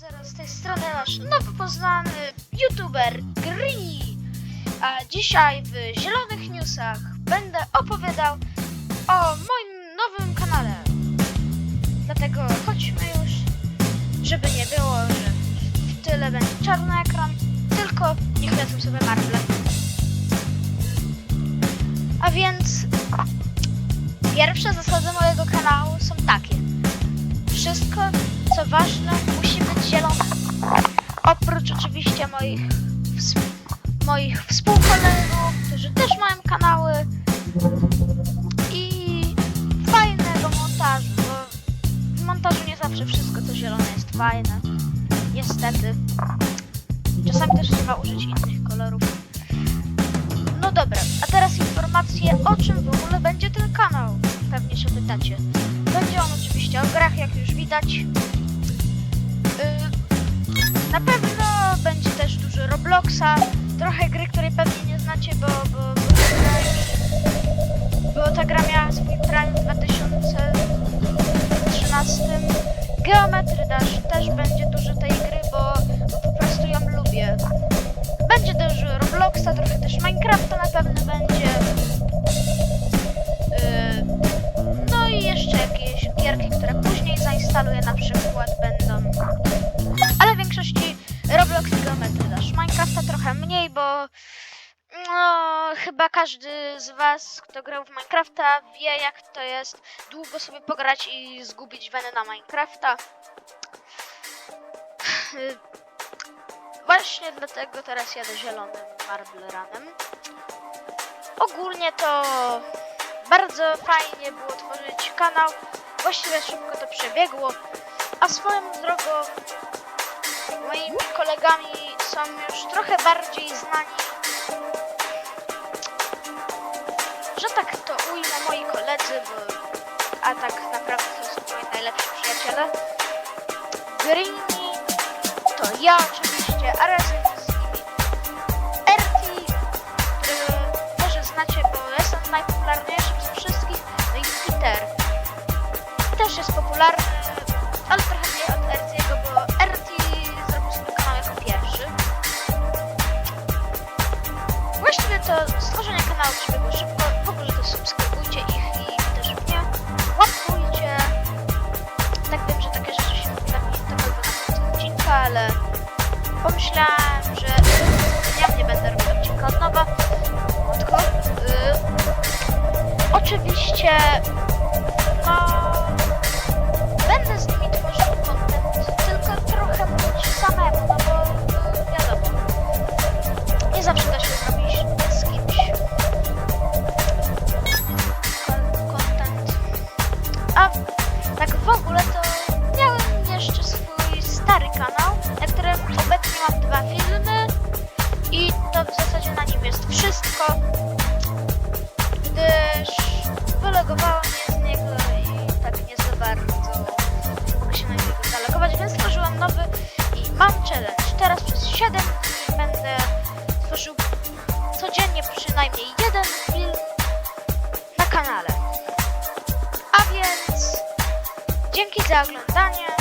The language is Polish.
zero z tej strony nasz nowo poznany youtuber Grini. A dzisiaj w Zielonych Newsach będę opowiadał o moim nowym kanale. Dlatego chodźmy już, żeby nie było, że w tyle będzie czarny ekran, tylko niech lecą sobie marble. A więc pierwsze zasady mojego kanału są takie. Wszystko, co ważne, być zielone. Oprócz oczywiście moich, moich współkolegów, którzy też mają kanały. I fajnego montażu, bo w montażu nie zawsze wszystko, co zielone jest fajne. Niestety. Czasami też trzeba użyć innych kolorów. No dobra, a teraz informacje, o czym w ogóle będzie ten kanał. Pewnie się pytacie. Będzie on oczywiście o grach, jak już widać. Na pewno będzie też dużo Robloxa, trochę gry, której pewnie nie znacie, bo, bo, bo, bo ta gra miała swój prime w 2013. Geometry Dash też będzie dużo tej gry, bo, bo po prostu ją lubię. Będzie też Robloxa, trochę też Minecrafta Roblox Geometry Dash. Minecrafta trochę mniej, bo no, chyba każdy z was, kto grał w Minecrafta wie jak to jest długo sobie pograć i zgubić wenę na Minecrafta. Właśnie dlatego teraz jadę zielonym Marble Runem. Ogólnie to bardzo fajnie było tworzyć kanał. Właściwie szybko to przebiegło. A swoją drogą kolegami są już trochę bardziej znani. Że tak to ujmę moi koledzy, bo a tak naprawdę to są moi najlepsi przyjaciele. Greeny to ja oczywiście, a razem to stworzenie kanału przebiegło szybko, w ogóle to subskrybujcie ich i też mnie, łapkujcie. Tak wiem, że takie rzeczy się na tak albo na odcinka, ale pomyślałem, że ja nie będę robił odcinka od nowa. Matko. Y, oczywiście no będę z nimi tworzył content, tylko trochę samemu, no bo no, wiadomo. Nie zawsze da się zrobić tak w ogóle to miałem jeszcze swój stary kanał, na którym obecnie mam dwa filmy i to w zasadzie na nim jest wszystko, gdyż wylogowało mnie z niego i tak nie za bardzo się na niego zalogować, więc stworzyłam nowy i mam challenge. Teraz przez 7 dni będę tworzył codziennie przynajmniej jeden film na kanale. Za oglądanie.